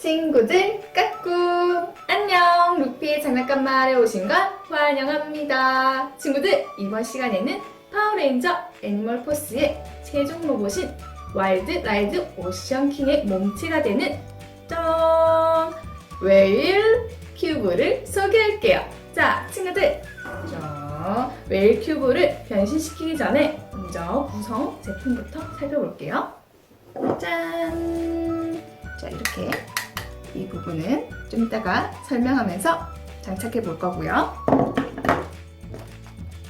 친구들 까꿍. 안녕. 루피의 장난감 마을에 오신 걸 환영합니다. 친구들 이번 시간에는 파워레인저 애니멀 포스의 최종 로봇인 와일드 라이드 오션킹의 몸체가 되는 짠 웨일 큐브를 소개할게요. 자 친구들. 자, 웨일 큐브를 변신시키기 전에 먼저 구성 제품부터 살펴볼게요. 짠. 자, 이렇게 이 부분은 좀 이따가 설명하면서 장착해 볼 거고요.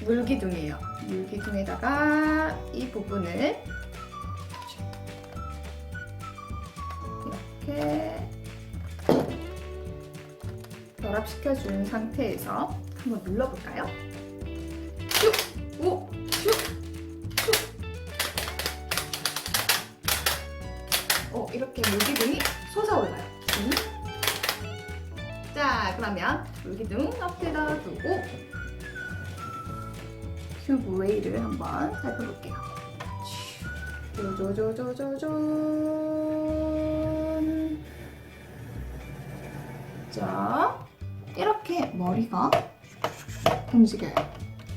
물기둥이에요. 물기둥에다가 이 부분을 이렇게 결합시켜 준 상태에서 한번 눌러볼까요? 슉! 오! 슉! 슉! 어, 이렇게 물기둥이 솟아올라요. 그러면 물기둥 앞에다 두고 큐브 웨이를 한번 살펴볼게요. 쪼쪼쪼쪼쪼 자, 이렇게 머리가 움직여요.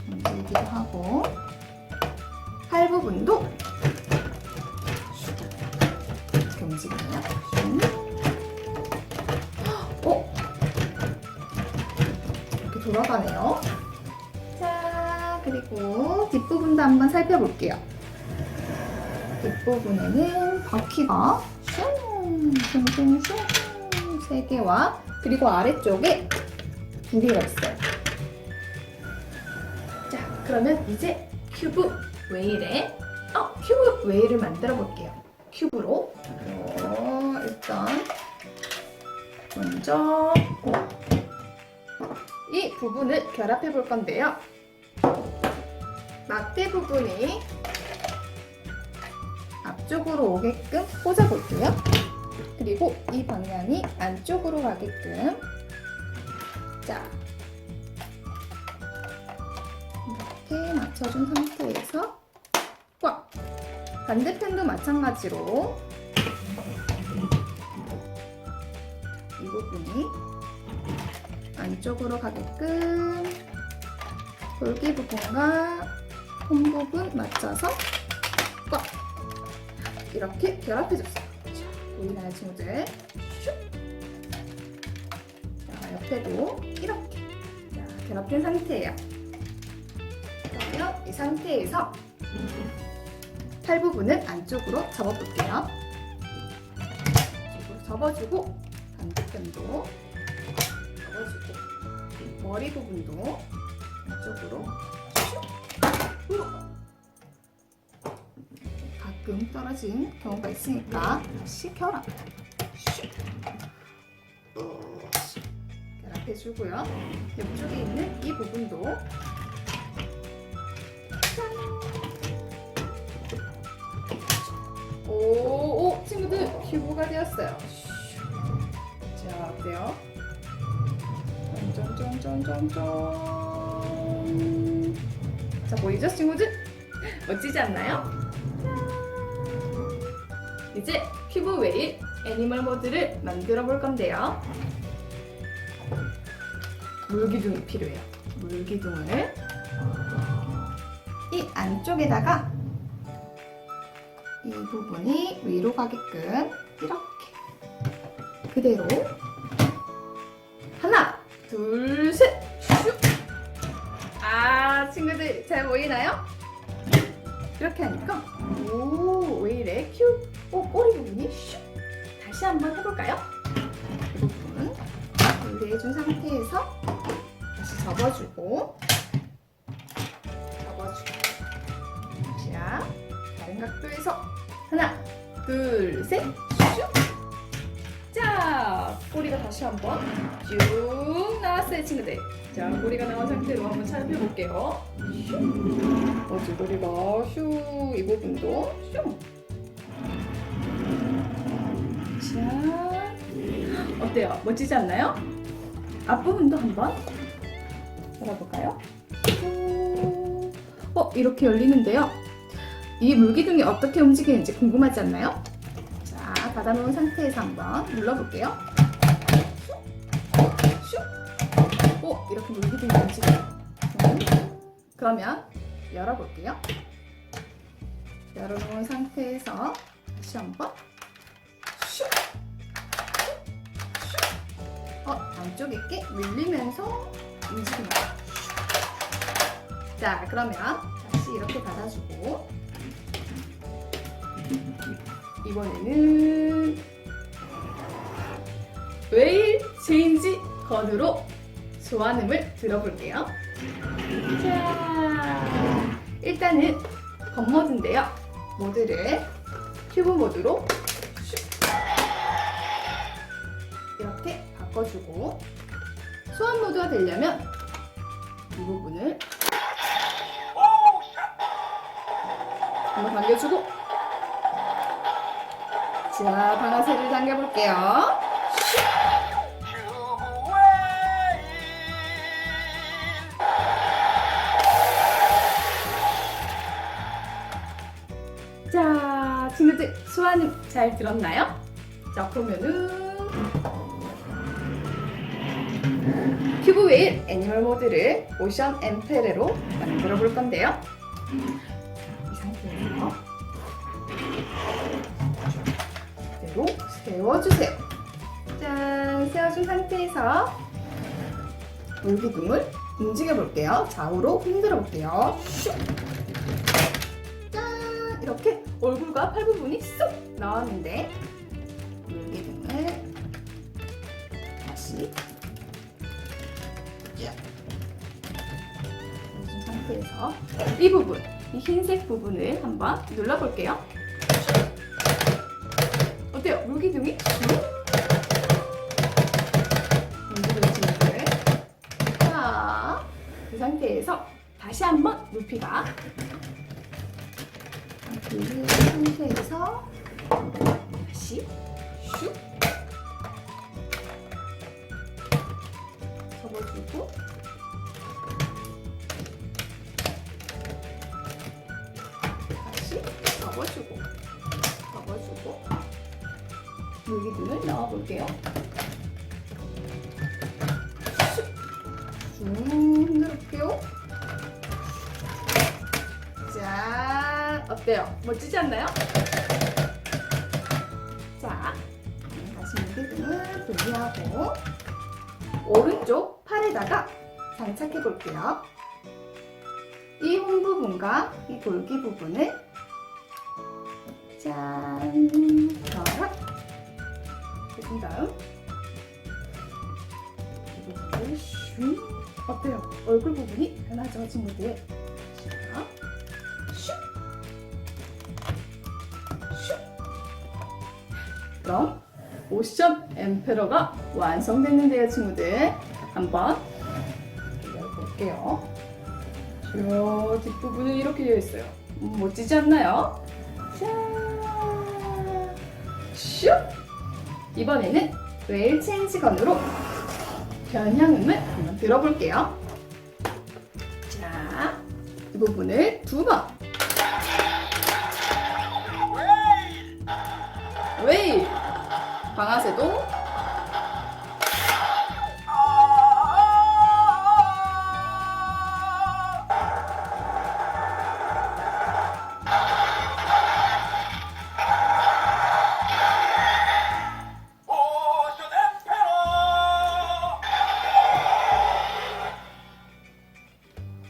움직이기도 하고 팔 부분도 이렇게 움직여요. 돌아가네요. 자, 그리고 뒷부분도 한번 살펴볼게요. 뒷부분에는 바퀴가 슝슝슝슝 세 개와 그리고 아래쪽에 두 개가 있어요. 자, 그러면 이제 큐브 웨일에 어, 큐브 웨일을 만들어 볼게요. 큐브로 어, 일단 먼저 이 부분을 결합해 볼 건데요. 막대 부분이 앞쪽으로 오게끔 꽂아 볼게요. 그리고 이 방향이 안쪽으로 가게끔 자 이렇게 맞춰준 상태에서 꽉 반대편도 마찬가지로 이 부분이 안쪽으로 가게끔 돌기 부분과 홈 부분 맞춰서 꽉 이렇게 결합해줬어요. 자, 보이나요 친구들? 슉! 자, 옆에도 이렇게 자, 결합된 상태예요. 그러면 이 상태에서 팔 부분은 안쪽으로 접어볼게요. 접어주고 반대편도 머리 부분도! 후! 가끔 떨어진 경우가 있으니까 슉! 슉! 결합해주고요. 옆쪽에 있는 이 부분도 오, 오, 친구들 큐브가 되었어요. 자, 어때요? 짠짠짠짠짠. 자, 보이죠, 친구들? 멋지지 않나요? 이제 큐브 웨일 애니멀 모드를 만들어 볼 건데요. 물기둥이 필요해요. 물기둥을 이 안쪽에다가 이 부분이 위로 가게끔 이렇게 그대로 하나 둘 보이나요? 이렇게 하니까 오 왜 이래 큐 오, 꼬리 부분이 슉 다시 한번 해볼까요? 이 부분 분리해준 상태에서 다시 접어주고 접어주고 자 다른 각도에서 하나, 둘, 셋, 슉! 자, 꼬리가 다시 한번 쭉 나왔어요, 친구들. 자, 꼬리가 나온 상태로 한번 살펴볼게요. 슉! 어지 꼬리가 슉! 이 부분도 슉! 자, 어때요? 멋지지 않나요? 앞부분도 한번 열어볼까요? 쭉. 어, 이렇게 열리는데요. 이 물기둥이 어떻게 움직이는지 궁금하지 않나요? 자, 닫아놓은 상태에서 한번 눌러볼게요. 슉. 오, 이렇게 물기둥이 움직여. 음. 그러면 열어볼게요. 열어놓은 상태에서 다시 한번 슉. 슉. 어, 안쪽에 게 밀리면서 움직입니다. 자, 그러면 다시 이렇게 닫아주고 이번에는 웨일 체인지 건으로 소환음을 들어볼게요. 자, 일단은 건 모드인데요. 모드를 큐브 모드로 슉 이렇게 바꿔주고 소환 모드가 되려면 이 부분을 한번 당겨주고 자 방아쇠를 당겨볼게요 소환음 잘 들었나요? 자 그러면은 큐브 웨일 애니멀 모드를 오션 엠페레로 만들어 볼 건데요 이 상태에서 그대로 세워주세요. 짠! 세워준 상태에서 물기둥을 움직여 볼게요. 좌우로 흔들어 볼게요. 슉! 짠! 이렇게 얼굴과 팔 부분이 쏙 나왔는데 물기둥을 다시 쫙! 해준 상태에서 이 부분, 이 흰색 부분을 한번 눌러볼게요. 어때요? 물기둥이? 움직여지는데 자, 그 상태에서 다시 한번 루피가 그 상태에서 다시 슉 접어주고 다시 접어주고 접어주고 물기둥을 넣어볼게요. 쭉 흔들게요. 어때요? 멋지지 않나요? 자, 다시 물기둥을 분리하고 오른쪽 팔에다가 장착해 볼게요. 이 홈 부분과 이 돌기 부분을 짠, 넣어라. 해준 다음 이 부분을 슝 어때요? 얼굴 부분이 변하죠 친구들 그럼 오션 엠페러가 완성됐는데요 친구들 한번 열어볼게요 저 뒷부분은 이렇게 되어 있어요 음, 멋지지 않나요? 짠 슉! 이번에는 웨일 체인지건으로 변형음을 한번 들어볼게요. 자, 이 부분을 두 번. 방아쇠도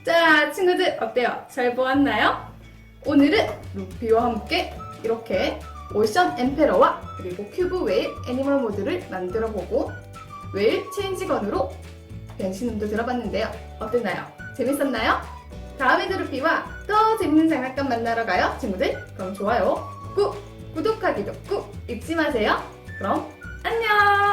자, 친구들 어때요? 잘 보았나요? 오늘은 루피와 함께 이렇게 오션 엠페러와 그리고 큐브 웨일 애니멀 모드를 만들어 보고 웨일 체인지건으로 변신음도 들어봤는데요. 어땠나요? 재밌었나요? 다음에 루피와 더 재밌는 장난감 만나러 가요, 친구들. 그럼 좋아요 꾹 구독하기도 꾹 잊지 마세요. 그럼 안녕!